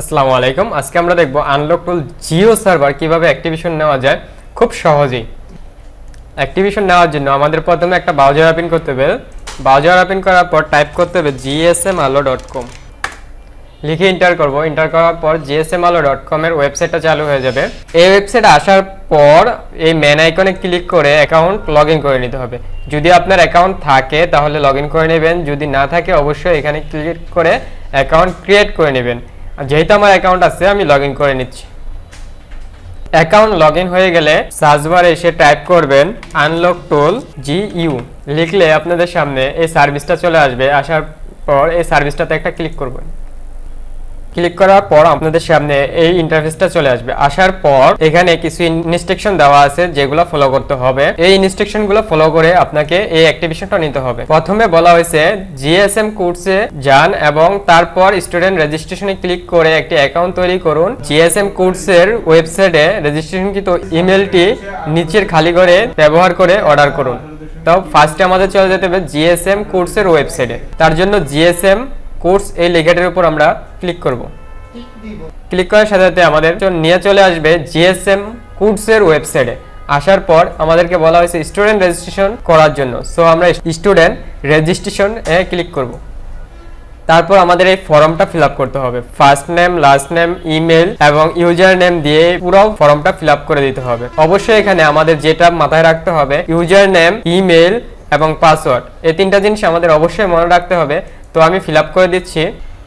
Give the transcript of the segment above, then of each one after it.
আসসালামু আলাইকুম। আজকে আমরা দেখব আনলক টুল জিও সার্ভার কীভাবে অ্যাক্টিভেশন নেওয়া যায়। খুব সহজেই। অ্যাক্টিভেশন নেওয়ার জন্য আমাদের প্রথমে একটা ব্রাউজার ওপেন করতে হবে। ব্রাউজার ওপেন করার পর টাইপ করতে হবে জিএসএম আলো ডট কম লিখে এন্টার করব। এন্টার করার পর জিএসএম আলো ডট কম এর ওয়েবসাইটটা চালু হয়ে যাবে। এই ওয়েবসাইট আসার পর এই মেন আইকনে ক্লিক করে অ্যাকাউন্ট লগ করে নিতে হবে। যদি আপনার অ্যাকাউন্ট থাকে, তাহলে লগ করে নেবেন। যদি না থাকে, অবশ্যই এখানে ক্লিক করে অ্যাকাউন্ট ক্রিয়েট করে নেবেন। যেহেতু আমার অ্যাকাউন্ট আছে, আমি লগ করে নিচ্ছি। অ্যাকাউন্ট লগ হয়ে গেলে সার্চবারে এসে টাইপ করবেন আনলক টোল জি ইউ লিখলে আপনাদের সামনে এই সার্ভিসটা চলে আসবে। আসার পর এই সার্ভিসটাতে একটা ক্লিক করবেন। ক্লিক করার পর আপনাদের সামনে এই ইন্টারফেসটা চলে আসবে। আসার পর এখানে কিছু ইনস্ট্রাকশন দেওয়া আছে যেগুলো ফলো করতে হবে। এই ইনস্ট্রাকশনগুলো ফলো করে আপনাকে এই অ্যাক্টিভেশনটা নিতে হবে। প্রথমে বলা হয়েছে জিএসএম কোর্সে যান এবং তারপর স্টুডেন্ট রেজিস্ট্রেশনে ক্লিক করে একটি অ্যাকাউন্ট তৈরি করুন। জিএসএম কোর্সের ওয়েবসাইটে রেজিস্ট্রেশন রেজিস্ট্রেশনকৃত ইমেলটি নিচের খালি করে ব্যবহার করে অর্ডার করুন। তো ফার্স্টে আমাদের চলে যেতে হবে জিএসএম কোর্সের ওয়েবসাইটে তার জন্য জিএসএম কোর্স এই লেখাটির উপর আমরা ক্লিক করব। ক্লিক করার সাথে সাথে আমাদের নিয়ে চলে আসবে জিএসএম কোর্সের ওয়েবসাইটে। আসার পর আমাদেরকে বলা হয়েছে স্টুডেন্ট রেজিস্ট্রেশন করার জন্য। সো আমরা স্টুডেন্ট রেজিস্ট্রেশন এ ক্লিক করব। তারপর আমাদের এই ফর্মটা ফিল করতে হবে। First name, last name, email এবং ইউজার নেম দিয়ে পুরো ফর্মটা ফিল করে দিতে হবে। অবশ্যই এখানে আমাদের যেটা মাথায় রাখতে হবে, ইউজার নেম, ইমেল এবং পাসওয়ার্ড। এই তিনটা জিনিস আমাদের অবশ্যই মনে রাখতে হবে। তো আমি ফিল করে দিচ্ছি।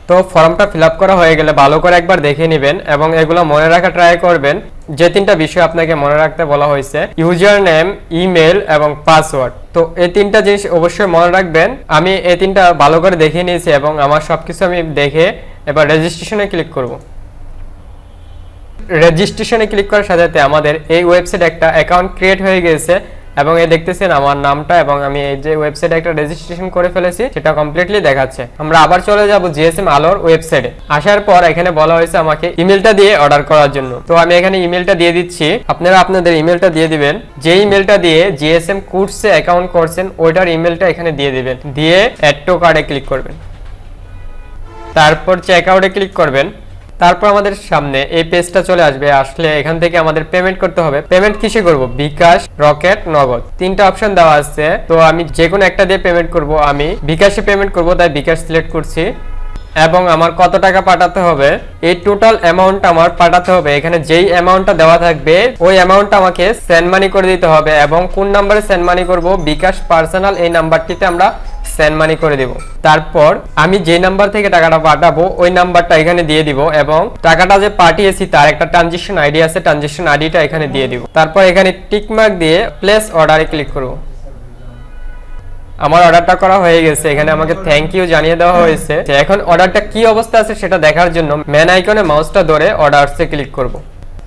তো ফর্মটা ফিল করা হয়ে গেলে ভালো করে একবার দেখে নেবেন এবং এগুলো মনে রাখা ট্রাই করবেন। যে তিনটা বিষয় আপনাকে মনে রাখতে বলা হয়েছে ইউজার নেম ইমেল এবং পাসওয়ার্ড তো এই তিনটা জিনিস অবশ্যই মনে রাখবেন। আমি এই তিনটা ভালো করে দেখে নিয়েছি এবং আমার সবকিছু আমি দেখে এবার রেজিস্ট্রেশনে ক্লিক করব। রেজিস্ট্রেশনে ক্লিক করার সাথে সাথে আমাদের এই ওয়েবসাইট একটা অ্যাকাউন্ট ক্রিয়েট হয়ে গেছে। এবং এই দেখতেছেন আমার নামটা এবং আমি এই যে ওয়েবসাইটে একটা রেজিস্ট্রেশন করে ফেলেছি, সেটা কমপ্লিটলি দেখাচ্ছে। আমরা আবার চলে যাব জিএসএম আলোর ওয়েবসাইটে আসার পর এখানে বলা হয়েছে আমাকে ইমেলটা দিয়ে অর্ডার করার জন্য। তো আমি এখানে ইমেলটা দিয়ে দিচ্ছি। আপনারা আপনাদের ইমেলটা দিয়ে দিবেন। যে ইমেলটা দিয়ে জিএসএম কোর্সে অ্যাকাউন্ট করছেন, ওইটার ইমেলটা এখানে দিয়ে দিবেন। দিয়ে অ্যাড টু কার্ডে ক্লিক করবেন। তারপর চেক আউটে ক্লিক করবেন। তারপর আমাদের সামনে এই পেজটা চলে আসবে। আসলে এখান থেকে আমাদের পেমেন্ট করতে হবে। পেমেন্ট কিসে করব? বিকাশ, রকেট, নগদ। তিনটা অপশন দেওয়া আছে। তো আমি যে কোনো একটা দিয়ে পেমেন্ট করব। আমি বিকাশে পেমেন্ট করব, তাই বিকাশ সিলেক্ট করছি। এবং আমার কত টাকা পাঠাতে হবে? এই টোটাল অ্যামাউন্ট আমার পাঠাতে হবে। এখানে যেই অ্যামাউন্টটা দেওয়া থাকবে, ওই অ্যামাউন্টটা আমাকে সেন্ড মানি করে দিতে হবে। এবং কোন নাম্বারে সেন্ড মানি করব? বিকাশ পার্সোনাল এই নাম্বারটিতে আমরা সেন্ড মানি করে দিব। তারপর আমি যে নাম্বার থেকে টাকাটা পাঠাবো, ওই নাম্বারটা এখানে দিয়ে দিব এবং টাকাটা যে পাঠিয়েছি, তার একটা ট্রানজেকশন আইডি আছে ট্রানজেকশন আইডিটা এখানে দিয়ে দিব। তারপর এখানে টিক মার্ক দিয়ে প্লেস অর্ডারে ক্লিক করব। আমার অর্ডারটা করা হয়ে গেছে। এখানে আমাকে থ্যাংক ইউ জানিয়ে দেওয়া হয়েছে এখন অর্ডারটা কি অবস্থা আছে সেটা দেখার জন্য ম্যান আইকনে মাউসটা ধরে অর্ডারসে ক্লিক করব।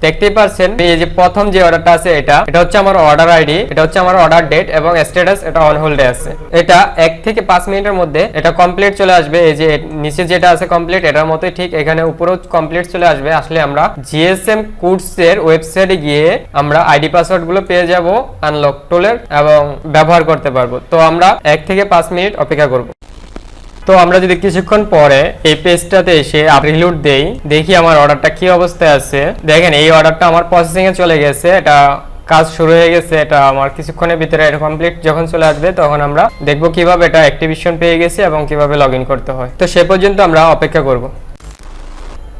দেখতেই পারছেন? এই যে প্রথম যে অর্ডারটা আছে এটা এটা হচ্ছে আমার অর্ডার আইডি এটা হচ্ছে আমার অর্ডার ডেট এবং স্ট্যাটাস এটা অন হোল্ডে আছে। এটা এক থেকে পাঁচ মিনিটের মধ্যে এটা কমপ্লিট চলে আসবে। এই যে নিচে যেটা আছে কমপ্লিট এটার মতোই ঠিক এখানে উপরেও কমপ্লিট চলে আসবে। আসলে আমরা জিএসএম কোর্সের ওয়েবসাইটে গিয়ে আমরা আইডি পাসওয়ার্ডগুলো পেয়ে যাব আনলক টোলের এবং ব্যবহার করতে পারব। তো আমরা এক থেকে পাঁচ মিনিট অপেক্ষা করব। তো আমরা যদি কিছুক্ষণ পরে এই পেজটাতে এসে রিলোড দেই, দেখি আমার অর্ডারটা কি অবস্থায় আছে। দেখেন, এই অর্ডারটা আমার প্রসেসিং এ চলে গেছে, এটা কাজ শুরু হয়ে গেছে, এটা আমার কিছুক্ষণের ভিতরে এটা কমপ্লিট যখন চলে আসবে, তখন আমরা দেখব কীভাবে এটা অ্যাক্টিভেশন পেয়ে গেছে এবং কীভাবে লগ করতে হয়। তো সে পর্যন্ত আমরা অপেক্ষা করব।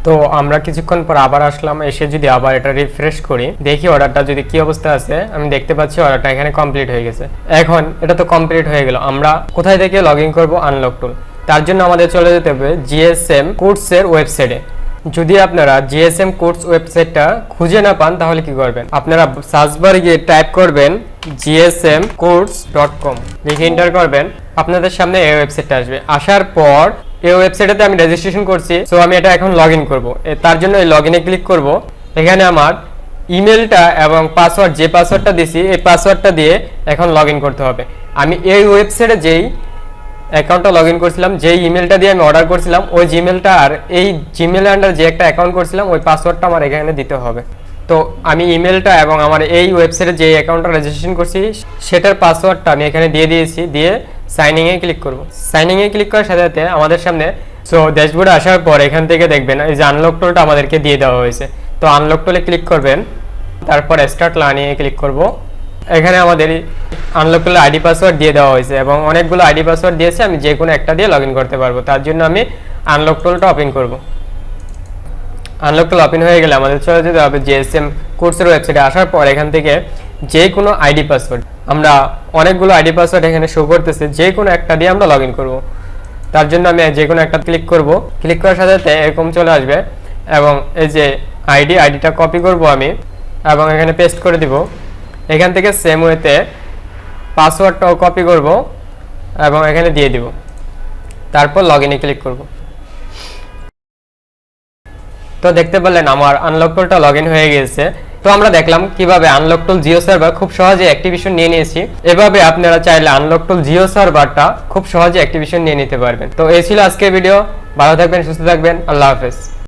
তো আমরা কিছুক্ষণ পর আবার আসলাম, এসে যদি আবার এটা রিফ্রেশ করি, দেখি অর্ডারটা যদি কি অবস্থা আছে, আমি দেখতে পাচ্ছি অর্ডারটা এখানে কমপ্লিট হয়ে গেছে। এখন, এটা তো কমপ্লিট হয়ে গেল, আমরা কোথায় থেকে লগ ইন করব? আনলক টুল তার জন্য আমাদের চলে যেতে হবে জিএসএম কোর্সের ওয়েবসাইটে। যদি আপনারা জিএসএম কোর্স ওয়েবসাইটটা খুঁজে না পান, তাহলে কি করবেন? আপনারা সার্চ বারে গিয়ে টাইপ করবেন জিএসএম কোর্স ডট কম। লিখে এন্টার করবেন। আপনাদের সামনে এই ওয়েবসাইটটা আসবে। আসার পর এই ওয়েবসাইটে আমি রেজিস্ট্রেশন করছি। সো আমি এটা এখন লগ ইন করব তার জন্য এই লগ ইনে ক্লিক করব। এখানে আমার ইমেলটা এবং পাসওয়ার্ড যে পাসওয়ার্ডটা দিছি, এই পাসওয়ার্ডটা দিয়ে এখন লগ করতে হবে। আমি এই ওয়েবসাইটে যেই অ্যাকাউন্টটা লগ ইন করছিলাম, যেই ইমেলটা দিয়ে আমি অর্ডার করছিলাম, ওই জিমেলটা আর এই জিমেল আন্ডার যে একটা অ্যাকাউন্ট করছিলাম, ওই পাসওয়ার্ডটা আমার এখানে দিতে হবে। তো আমি ইমেলটা এবং আমার এই ওয়েবসাইটে যে অ্যাকাউন্টটা রেজিস্ট্রেশন করছি, সেটার পাসওয়ার্ডটা আমি এখানে দিয়ে দিয়েছি, দিয়ে সাইনিং এ ক্লিক করব। সাইনিং এ ক্লিক করার সাথে সাথে আমাদের সামনে সো ড্যাশবোর্ডে আসার পর এখান থেকে দেখবেন, এই যে আনলক টোলটা আমাদেরকে দিয়ে দেওয়া হয়েছে। তো আনলক টোলে ক্লিক করবেন, তারপর স্টার্ট লার্নিংয়ে ক্লিক করব। এখানে আমাদের আনলক টোলে আইডি পাসওয়ার্ড দিয়ে দেওয়া হয়েছে এবং অনেকগুলো আইডি পাসওয়ার্ড দিয়েছে, আমি যে কোনো একটা দিয়ে লগ করতে পারব। তার জন্য আমি আনলক টোলটা ওপেন করব। আনলক টোল ওপেন হয়ে গেলে আমাদের চলে যেতে হবে জিএসএম কোর্সের ওয়েবসাইটে আসার পর এখান থেকে যে কোনো আইডি পাসওয়ার্ড আমরা অনেকগুলো আইডি পাসওয়ার্ড এখানে শো করতেছে, যে কোনো একটা দিয়ে আমরা লগ করব। তার জন্য আমি যে কোনো একটা ক্লিক করব। ক্লিক করার সাথে সাথে এরকম চলে আসবে এবং এই যে আইডি আইডিটা কপি করব আমি এবং এখানে পেস্ট করে দিব। এখান থেকে সেম ওয়েতে পাসওয়ার্ডটাও কপি করব এবং এখানে দিয়ে দিব। তারপর লগ ইনে ক্লিক করব। তো দেখতে পেলেন আমার আনলক টুলটা লগ হয়ে গিয়েছে। তো আমরা দেখলাম কীভাবে আনলক টুল জিও সার্ভার খুব সহজে অ্যাক্টিভেশন নিয়ে নিয়েছি। এভাবে আপনারা চাইলে আনলক টুল জিও সার্ভারটা খুব সহজে অ্যাক্টিভেশন নিয়ে নিতে পারবেন। তো এই ছিল আজকের ভিডিও ভালো থাকবেন, সুস্থ থাকবেন। আল্লাহ হাফেজ।